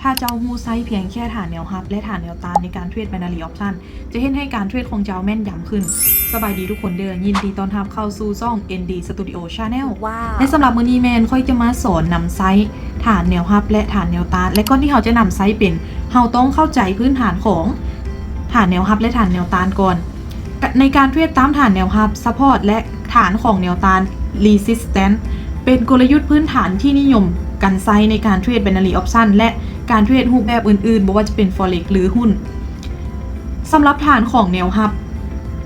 ถ้าเจ้าฮูไซเพียงแค่ฐานแนวฮับ และฐานแนวต้านในการเทรด binary option จะเห็นให้การเทรดของเจ้าแม่นยำขึ้น สบายดีทุกคนเดินยินดีต้อนรับเข้าสู่ซ่อง ND Studio Channel ว้าวและสำหรับมือนี้แมนค่อยจะมาสอนนำไซต์ฐานแนวฮับ และฐานแนวต้านและก่อนที่เราจะนำไซต์เป็นเราต้องเข้าใจพื้นฐานของฐานแนวฮับ และฐานแนวต้านก่อน ในการเทรดตามฐานแนวฮับ support และฐานของแนวต้าน resistance เป็นกลยุทธ์พื้นฐานที่นิยมกันไซต์ในการเทรด binary option และ การเทรดรูปแบบอื่นๆบ่ว่าจะเป็น forex หรือหุ้นสำหรับฐานของแนวฮับ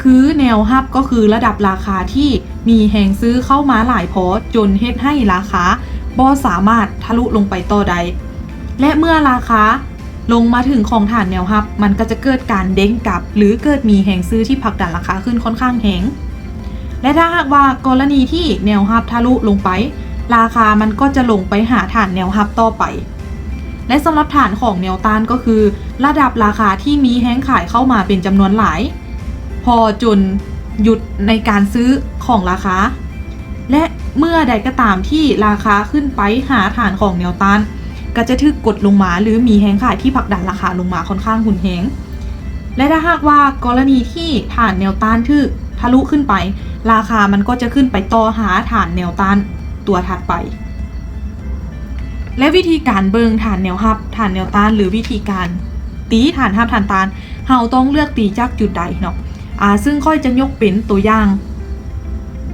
คือแนวฮับก็คือระดับราคาที่มีแหงซื้อเข้ามาหลายพอจนเฮ็ดให้ราคาบ่สามารถทะลุลงไปต่อใด และเมื่อราคาลงมาถึงของฐานแนวฮับ มันก็จะเกิดการเด้งกลับ หรือเกิดมีแหงซื้อที่ผลักดันราคาขึ้นค่อนข้างแหงและถ้าหากว่ากรณีที่แนวฮับทะลุลงไป ราคามันก็จะลงไปหาฐานแนวฮับต่อไป และสำหรับฐานของแนวต้านก็คือ ระดับราคาที่มีแห้งขายเข้ามาเป็นจำนวนหลาย พอจนหยุดในการซื้อของราคา และเมื่อใดก็ตามที่ราคาขึ้นไปหาฐานของแนวต้านก็จะถึกกดลงมาหรือมีแห้งขายที่ผลักดันราคาลงมาค่อนข้างหุนแหงและถ้าหากว่ากรณีที่ฐานแนวต้านทึกทะลุขึ้นไป ราคามันก็จะขึ้นไปต่อหาฐานแนวต้านตัวถัดไป และวิธีการเบิงฐานแนวฮับฐานแนวต้านหรือวิธีการตีฐานฮับฐานต้านเราต้องเลือกตีจากจุดใดเนาะอ่าซึ่งค่อยจะยกเป็นตัวอย่าง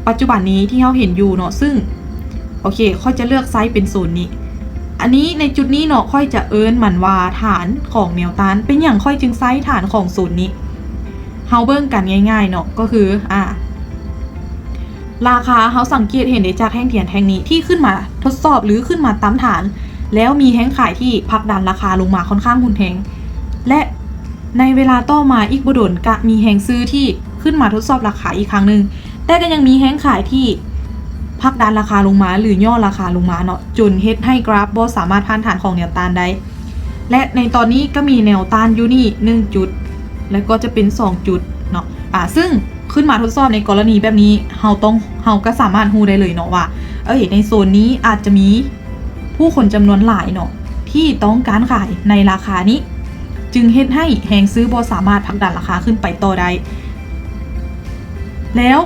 ปัจจุบันนี้ที่เราเห็นอยู่เนาะซึ่งโอเคค่อยจะเลือกไซส์เป็นศูนย์นี้ อันนี้ในจุดนี้เนาะค่อยจะเอิ้นมันว่าฐานของแนวต้านเป็นอย่างค่อยจึงไซส์ฐานของศูนย์นี้เฮาเบิ่งกันง่ายๆเนาะก็คืออ่า ราคาเขาสังเกตเห็นได้จากแท่งเทียนแท่งนี้ที่ขึ้นมาทดสอบหรือขึ้นมาตามฐาน แล้วมีแห้งขายที่ผลักดันราคาลงมาค่อนข้างหุนแหงและในเวลาต่อมาอีกบดลกะมีแหงซื้อที่ขึ้นมาทดสอบราคาอีกครั้งหนึ่งแต่ก็ยังมีแห้งขายที่ผลักดันราคาลงมา หรือย่อราคาลงมาเนาะจนเฮ็ดให้กราฟบอสามารถผ่านฐานของแนวต้านได้และในตอนนี้ก็มีแนวต้านอยู่นี่หนึ่งจุด แล้วก็จะเป็น 2 จุดเนาะอ่าซึ่ง ขึ้นมาทดสอบในกรณีแบบนี้เฮาต้องเฮาก็สามารถฮู้ได้เลยเนาะว่า เอ้ยในโซนนี้อาจจะมีผู้คนจำนวนหลายเนาะที่ต้องการขายในราคานี้ จึงเฮ็ดให้แหงซื้อบอสามารถผลักดันราคาขึ้นไปต่อได้ แล้ว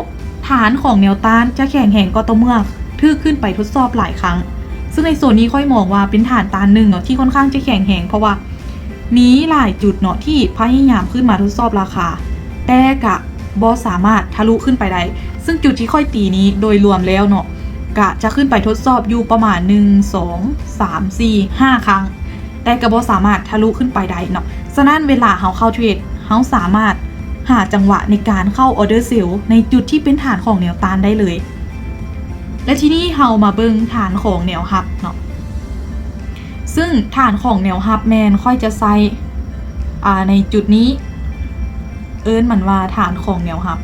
ฐานของแนวต้านจะแข็งแห่งก็ต่อเมื่อทึกขึ้นไปทดสอบหลายครั้ง ซึ่งในโซนนี้ค่อยมองว่าเป็นฐานต้านหนึ่งเนาะที่ค่อนข้างจะแข็งแห่งเพราะว่ามีหลายจุดเนาะที่พยายามขึ้นมาทดสอบราคา แต่กะ บอสามารถทะลุขึ้นไปได้ ซึ่งจุดที่ค่อยตีนี้โดยรวมแล้วเนาะกะจะขึ้นไปทดสอบอยู่ประมาณ 1 2 3 4 5 ครั้ง แต่กระบอสามารถทะลุขึ้นไปได้เนาะฉะนั้นเวลาเขาเข้าเทรดเขาสามารถหาจังหวะในการเข้าออเดอร์เซลในจุดที่เป็นฐานของแนวต้านได้เลย และที่นี่เฮามาเบิงฐานของแนวฮับเนาะซึ่งฐานของแนวฮับแมนค่อยจะใส่ในจุดนี้ เอิ้นมันว่าฐานของแนวฮับ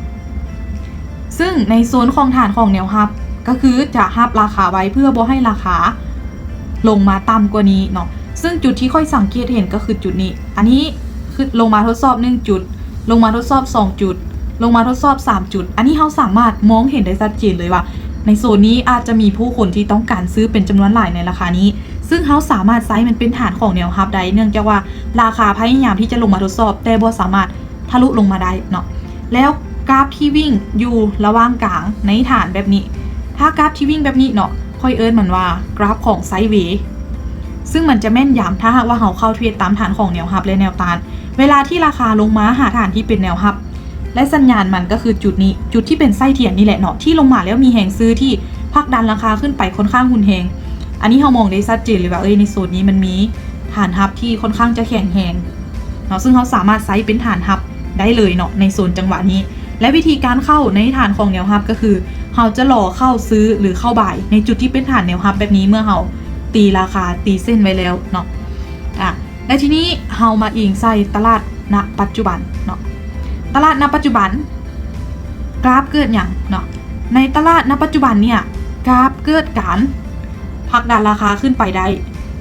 ซึ่งในโซนของฐานของแนวฮับ ก็คือจะฮับราคาไว้เพื่อบ่ให้ราคาลงมาต่ำกว่านี้เนาะ ซึ่งจุดที่ค่อยสังเกตเห็นก็คือจุดนี้ อันนี้คือลงมาทดสอบ 1 จุด ลงมาทดสอบ 2 จุด ลงมาทดสอบ 3 จุด อันนี้เราสามารถมองเห็นได้ชัดเจนเลยว่า ในโซนนี้อาจจะมีผู้คนที่ต้องการซื้อเป็นจำนวนหลายในราคานี้ ซึ่งเขาสามารถไซส์มันเป็นฐานของแนวฮับได้เนื่องจากว่าราคาพยายามที่จะลงมาทดสอบ แต่บ่สามารถ ทะลุลงมาได้เนาะแล้วกราฟที่วิ่งอยู่ระหว่างกลางในฐานแบบนี้ ถ้ากราฟที่วิ่งแบบนี้เนาะค่อยเอิ้นมันว่ากราฟของไซด์เวย์ซึ่งมันจะแม่นยำถ้าหากว่าเราเข้าเทรดตามฐานของแนวฮับและแนวต้าน เวลาที่ราคาลงมาหาฐานที่เป็นแนวฮับ และสัญญาณมันก็คือจุดนี้จุดที่เป็นไส้เทียนนี่แหละเนาะที่ลงมาแล้วมีแหงซื้อที่ผลักดันราคาขึ้นไปค่อนข้างหุนแหงอันนี้เรามองได้ชัดเจนเลยว่าเอ้ยในโซนนี้มันมีฐานฮับที่ค่อนข้างจะแข็งแหงเนาะซึ่งเขาสามารถไซส์เป็นฐานฮับ ได้เลยเนาะในโซนจังหวะนี้ และวิธีการเข้าในฐานของแนวฮับก็คือเราจะหล่อเข้าซื้อหรือเข้าบ่าย ในจุดที่เป็นฐานแนวฮับแบบนี้เมื่อเราตีราคาตีเส้นไว้แล้วเนาะอะและทีนี้เรามาอิงใส่ตลาดณปัจจุบันเนาะตลาดณปัจจุบัน กราฟเกิดอย่างเนาะในตลาดณปัจจุบันเนี่ยกราฟเกิดการผักดันราคาขึ้นไปได้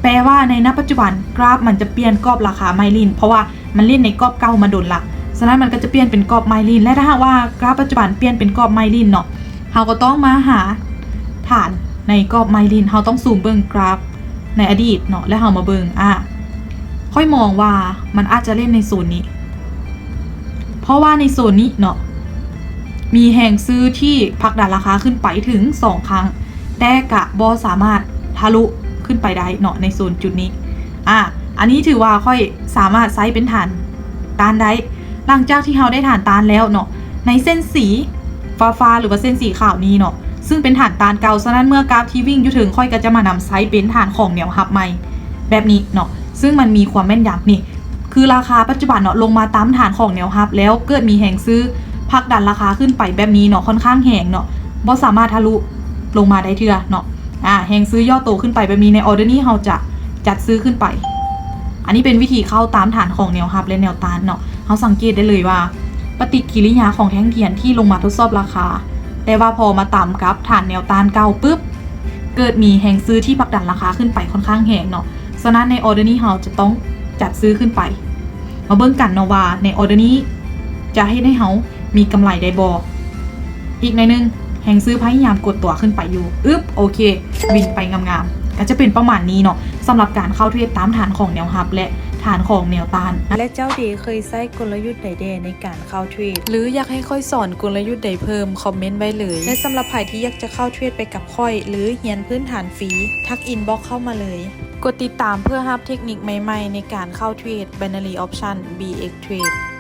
แปลว่าในณปัจจุบันกราฟมันจะเปลี่ยนกรอบราคาไม่ลินเพราะว่ามันเล่นในกรอบเก่ามาโดนละ ฉะนั้นมันก็จะเปลี่ยนเป็นกรอบไมลินและถ้าหากว่ากราฟปัจจุบันเปลี่ยนเป็นกรอบไมลินเนาะเราก็ต้องมาหาฐานในกรอบไมลินเราต้องซูมเบิ่งกราฟในอดีตเนาะและเรามาเบิ่งอะค่อยมองว่ามันอาจจะเล่นในโซนนี้ เพราะว่าในโซนนี้เนาะมีแห่งซื้อที่ผลักดันราคาขึ้นไปถึง 2 ครั้ง แต่กะบอสามารถทะลุขึ้นไปได้เนาะในโซนจุดนี้ อะ อันนี้ถือว่าค่อยสามารถไซส์เป็นฐานตานได้ หลังจากที่เราได้ฐานตานแล้วเนาะในเส้นสีฟ้าฟ้าๆหรือว่าเส้นสีขาวนี้เนาะซึ่งเป็นฐานตานเก่าฉะนั้นเมื่อกราฟที่วิ่งอยู่ถึงค่อยก็จะมานำไซส์เป็นฐานของเหนียวหับใหม่แบบนี้เนาะซึ่งมันมีความแม่นยำนี่ คือราคาปัจจุบันเนาะลงมาตามฐานของแนวฮับ แล้วเกิดมีแหงซื้อผลักดันราคาขึ้นไปแบบนี้เนาะค่อนข้างแหงเนาะบ่สามารถทะลุลงมาได้เทือเนาะอ่าแหงซื้อย่อโตขึ้นไปแบบนี้ในออเดอร์นี้เราจะจัดซื้อขึ้นไป อันนี้เป็นวิธีเข้าตามฐานของแนวฮับและแนวต้านเนาะเราสังเกตได้เลยว่า ปฏิกิริยาของแท่งเทียนที่ลงมาทดสอบราคา แต่ว่าพอมาต่ำกับฐานแนวต้านเก่าปุ๊บ เกิดมีแหงซื้อที่ผลักดันราคาขึ้นไปค่อนข้างแหงเนาะฉะนั้นในออเดอร์นี้เราจะต้องจัดซื้อขึ้นไป มาเบิ่งกันเนาะว่าในออเดอร์นี้ จะให้ได้เฮามีกำไรได้บออีกในนึงแห่งซื้อพยายามกดตัวขึ้นไปอยู่ อึ๊บโอเควิ่งไปงามๆก็จะเป็นประมาณนี้เนาะ สำหรับการเข้าเทียบตามฐานของแนวฮับและฐานของแนวต้าน และเจ้าดีเคยใช้กลยุทธ์ใดๆในการเข้าเทรดหรืออยากให้ค่อยสอนกลยุทธ์ใดเพิ่มคอมเมนต์ไว้เลย และสำหรับใครที่อยากจะเข้าเทรดไปกับค่อย หรือเรียนพื้นฐานฟรีทักอินบ็อกเข้ามาเลย กดติดตามเพื่อฮับเทคนิคใหม่ๆ ในการเข้าเทรด Binary Option BX Trade